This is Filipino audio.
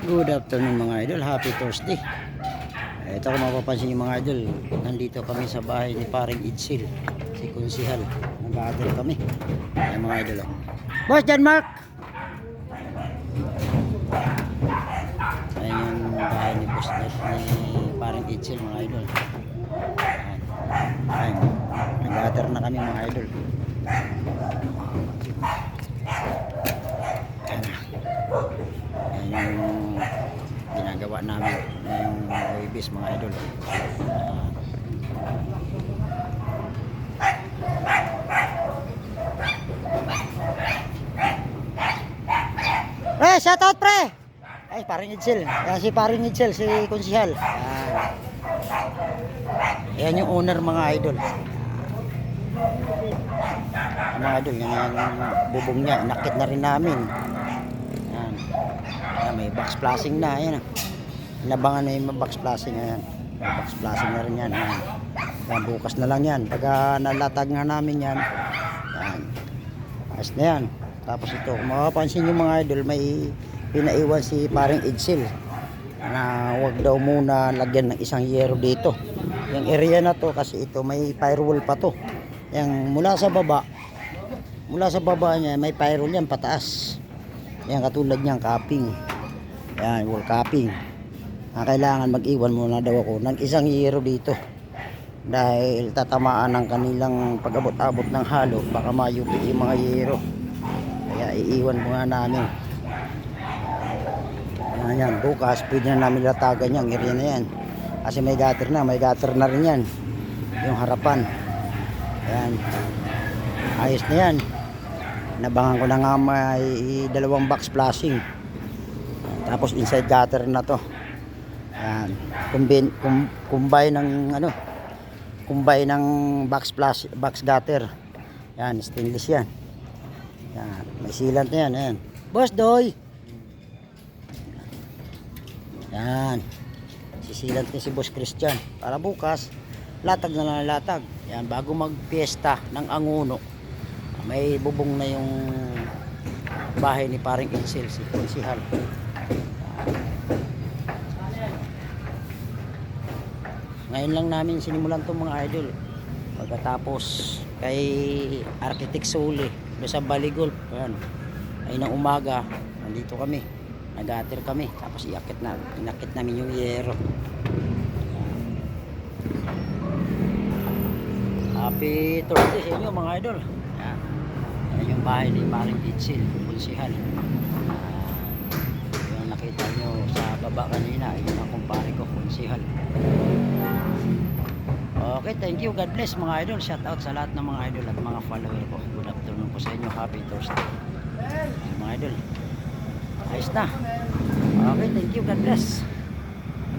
Good afternoon mga idol, happy Thursday. Ito kung mapapansin yung mga idol, nandito kami sa bahay ni paring Idsil, si Kunsihal. Nag-aatal kami. Ayan mga idol. oh. Boss John Mark! Ayan yung bahay ni Boss ni paring Idsil mga idol. Ayan. Ayan. Nag-aatal na kami mga idol. Ayan. Ayan yung ginagawa namin yung babies mga idol. Pre, shout out pre! Ay, paring Idsel. Yan si paring Idsel, si konsihal. Yan. Yan yung owner mga idol. Mga idol, yan yung bubong niya. Inakit na rin namin. Yan. Yan, may box flashing na. Ayan. ah. Inabangan na yung box flashing. Ayan. May box flashing na rin yan. Ayan. Yan, bukas na lang yan. Pagka nalatag nga namin yan. Yan. Ayos na yan. Tapos ito, kung makapansin yung mga idol, may pinaiwan si paring Edsel na wag daw muna lagyan ng isang yero dito. Yung area na to kasi ito may firewall pa to. Yung mula sa baba, mula sa baba niya may firewall yan pataas. Yan katulad niyang capping. Yan, wall capping. Ah, kailangan mag-iwan muna daw ako ng isang yero dito. Dahil tatamaan ng kanilang pag-abot-abot ng halo, baka mayupi yung mga yero. Kaya iiwan muna namin. Yan, yan. Bukas, pwede na namin latagan yung area na yan. Kasi may gutter na, may gutter na rin yan. Yung harapan. Yan. Ayos na yan. Nabangan ko na nga may dalawang box flashing. Tapos inside gutter na to. Yan. Combine, kum, combine ng ano, combine ng box flash, box gutter. Yan, stainless yan. Yan, may sealant yan, ayan. Boss Doy! Yan. Sisilant ni si Boss Christian. Para bukas, latag na lang latag. Yan, bago magpiesta ng anguno, may bubong na yung bahay ni paring Insel, si Konsihal. Ngayon lang namin sinimulan itong mga idol. Pagkatapos kay Architect doon sa Baligol, yan. Ay ng umaga, nandito kami. Nag-atir kami, tapos iakit na, inakit namin yung yero. Happy Thursday sa inyo mga idol. Yan. Yan yung bahay ni Maring Itzel, Pulsihan. yung nakita nyo sa baba kanina, yun ang kumpare ko, Pulsihan. Okay, thank you. God bless mga idol. Shout out sa lahat ng mga idol at mga follower ko. Good afternoon po sa inyo. Happy Thursday. Mga idol. Ayos na. Okay, thank you. God bless.